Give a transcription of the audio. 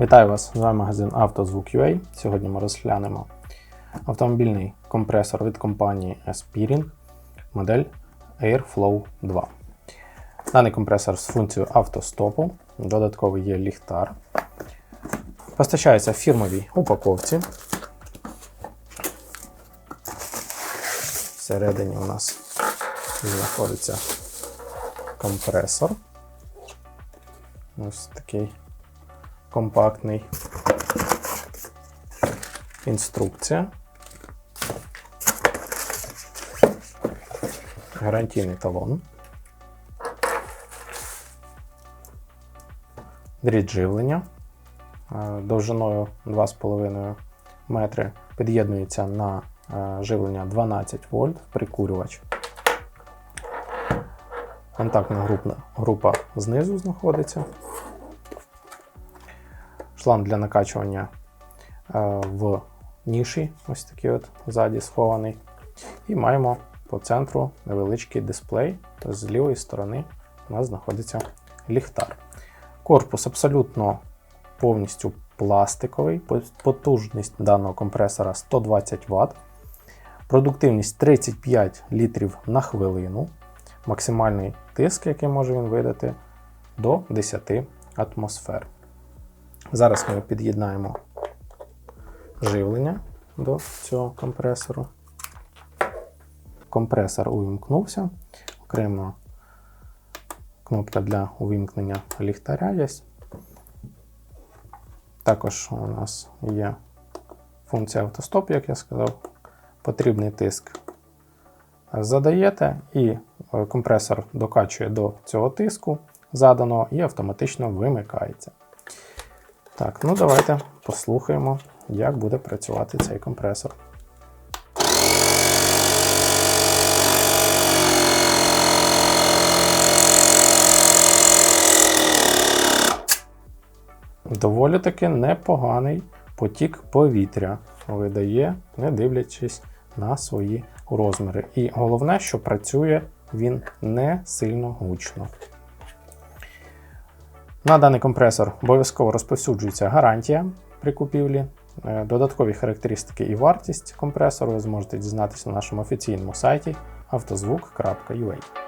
Вітаю вас! З вами магазин «Автозвук.UA». Сьогодні ми розглянемо автомобільний компресор від компанії Aspirin, модель Airflow 2. Даний компресор з функцією автостопу, додатковий є ліхтар. Постачається в фірмовій упаковці. Всередині у нас знаходиться компресор. Ось такий компактний. Інструкція. Гарантійний талон. Дріт живлення е, довжиною 2,5 метри. Під'єднується на е, живлення 12 вольт прикурювач. Контактна група, група знизу знаходиться. Шланг для накачування е, в ніші, ось такий от ззаді схований. І маємо по центру невеличкий дисплей. Тобто з лівої сторони у нас знаходиться ліхтар. Корпус абсолютно повністю пластиковий. Потужність даного компресора 120 Вт. Продуктивність 35 літрів на хвилину. Максимальний тиск, який може він видати, до 10 атмосфер. Зараз ми під'єднаємо живлення до цього компресору. Компресор увімкнувся. Окремо кнопка для увімкнення ліхтаря є. Також у нас є функція автостоп, як я сказав, потрібний тиск задаєте, і е, компресор докачує до цього тиску заданого і автоматично вимикається. Так, ну давайте послухаємо, як буде працювати цей компресор. Доволі таки непоганий потік повітря видає, не дивлячись на свої розміри. І головне, що працює він не сильно гучно. На даний компресор обов'язково розповсюджується гарантія при купівлі. Е, Додаткові характеристики і вартість компресору ви зможете дізнатися на нашому офіційному сайті автозвук.ua.